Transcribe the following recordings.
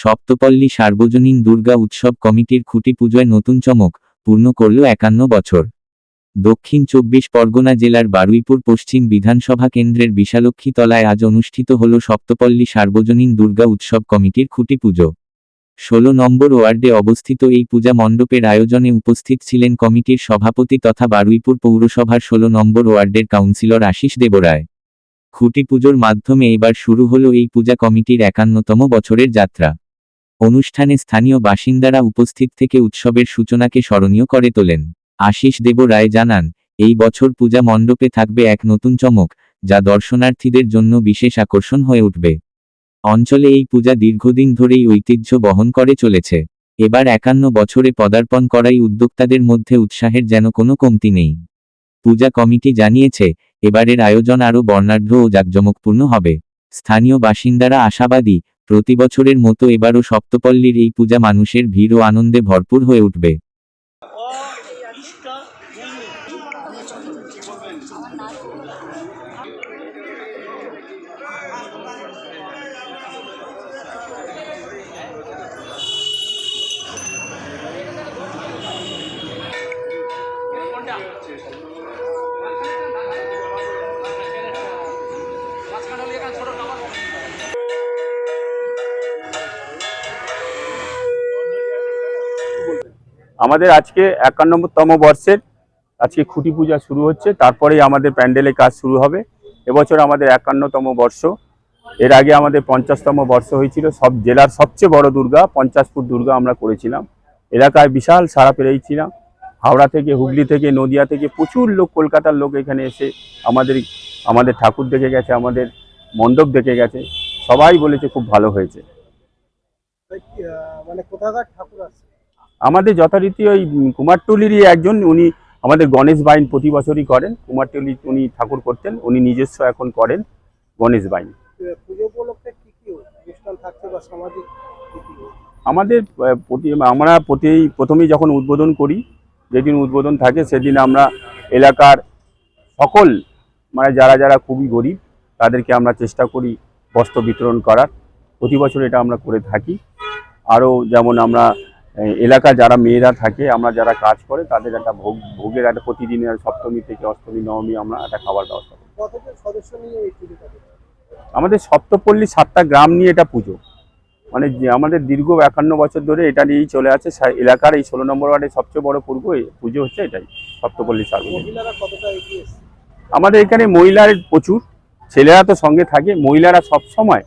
সপ্তপল্লী সার্বজনীন দুর্গা উৎসব কমিটির খুঁটি পুজোয় নতুন চমক, পূর্ণ করল একান্ন বছর। দক্ষিণ চব্বিশ পরগনা জেলার বারুইপুর পশ্চিম বিধানসভা কেন্দ্রের বিশালক্ষী তলায় আজ অনুষ্ঠিত হল সপ্তপল্লী সার্বজনীন দুর্গা উৎসব কমিটির খুঁটি পুজো। ষোলো নম্বর ওয়ার্ডে অবস্থিত এই পূজা মণ্ডপের আয়োজনে উপস্থিত ছিলেন কমিটির সভাপতি তথা বারুইপুর পৌরসভার ষোলো নম্বর ওয়ার্ডের কাউন্সিলর আশিস দেবরায়। খুঁটি পুজোর মাধ্যমে এবার শুরু হলো এই পূজা কমিটির একান্নতম বছরের যাত্রা। অনুষ্ঠানে স্থানীয় বাসিন্দারা উপস্থিত থেকে উৎসবের সূচনাকে স্মরণীয় করে তোলেন। আশিস দেব রায় জানান, এই বছর পূজা মণ্ডপে থাকবে এক নতুন চমক, যা দর্শনার্থীদের জন্য বিশেষ আকর্ষণ হয়ে উঠবে। অঞ্চলে এই পূজা দীর্ঘদিন ধরেই ঐতিহ্য বহন করে চলেছে। এবার একান্ন বছরে পদার্পণ করাই উদ্যোক্তাদের মধ্যে উৎসাহের যেন কোনো কমতি নেই। পূজা কমিটি জানিয়েছে, এবারের আয়োজন আরও বর্ণাঢ্য ও জাঁকজমকপূর্ণ হবে। স্থানীয় বাসিন্দারা আশাবাদী প্রতি বছরের মতো এবারও সপ্তপল্লীর এই পূজা মানুষের ভিড় ও আনন্দে ভরপুর হয়ে উঠবে। আমাদের আজকে একান্নতম বর্ষের আজকে খুঁটি পূজা শুরু হচ্ছে, তারপরেই আমাদের প্যান্ডেলের কাজ শুরু হবে। এবছর আমাদের একান্নতম বর্ষ। এর আগে আমাদের পঞ্চাশতম বর্ষ হয়েছিল, সব জেলার সবচেয়ে বড় দুর্গা, পঞ্চাশ ফুট দুর্গা আমরা করেছিলাম। এলাকায় বিশাল সারা পেরেছিলাম হাওড়া থেকে, হুগলি থেকে, নদিয়া থেকে প্রচুর লোক, কলকাতার লোক এখানে এসে আমাদের আমাদের ঠাকুর দেখে গেছে, আমাদের মণ্ডপ দেখে গেছে। সবাই বলেছে খুব ভালো হয়েছে। মানে কোথাকার ঠাকুর আছে আমাদের যথারীতি ওই কুমারটুলিরই একজন উনি আমাদের গণেশ বাইন প্রতি বছরই করেন। কুমারটুলি উনি ঠাকুর করতেন উনি নিজস্ব এখন করেন গণেশ বাইন? আমাদের প্রতি আমরা প্রতি প্রথমেই যখন উদ্বোধন করি যেদিন উদ্বোধন থাকে সেদিন আমরা এলাকার সকল মানে যারা যারা খুবই গরিব তাদেরকে আমরা চেষ্টা করি বস্ত্র বিতরণ করার। প্রতি বছর এটা আমরা করে থাকি। আরও যেমন আমরা এলাকা যারা মেয়েরা থাকে আমরা যারা কাজ করে তাদের একটা ভোগ ভোগের একটা প্রতিদিনের সপ্তমী থেকে অষ্টমী নবমী আমরা একটা খাবার ব্যবস্থা করি? আমাদের সপ্তপল্লী সাতটা গ্রাম নিয়ে এটা পুজো। মানে যে আমাদের দীর্ঘ একান্ন বছর ধরে এটা নিয়েই চলে আছে। এলাকার এই ষোলো নম্বর ওয়ার্ডের সবচেয়ে বড় পূর্ব পুজো হচ্ছে এটাই সপ্তপল্লী সার্বজনীন আমাদের এখানে মহিলার প্রচুর ছেলেরা তো সঙ্গে থাকে। মহিলারা সব সময়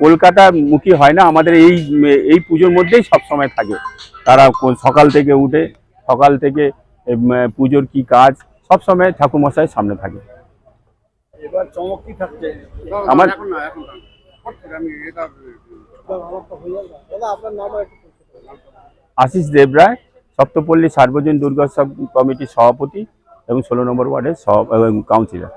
কলকাতা মুখী হয় না আমাদের এই এই পুজোর মধ্যেই সব সময় থাকে। তারা সকাল থেকে উঠে সকাল থেকে পুজোর কি কাজ সব সময় ঠাকুরমশাইয়ের সামনে থাকে। এবার চমক কি আমার। আশিস দেবরায় সপ্তপল্লী সার্বজনীন দুর্গোৎসব কমিটির সভাপতি এবং ষোলো নম্বর ওয়ার্ডের সহ এবং কাউন্সিলর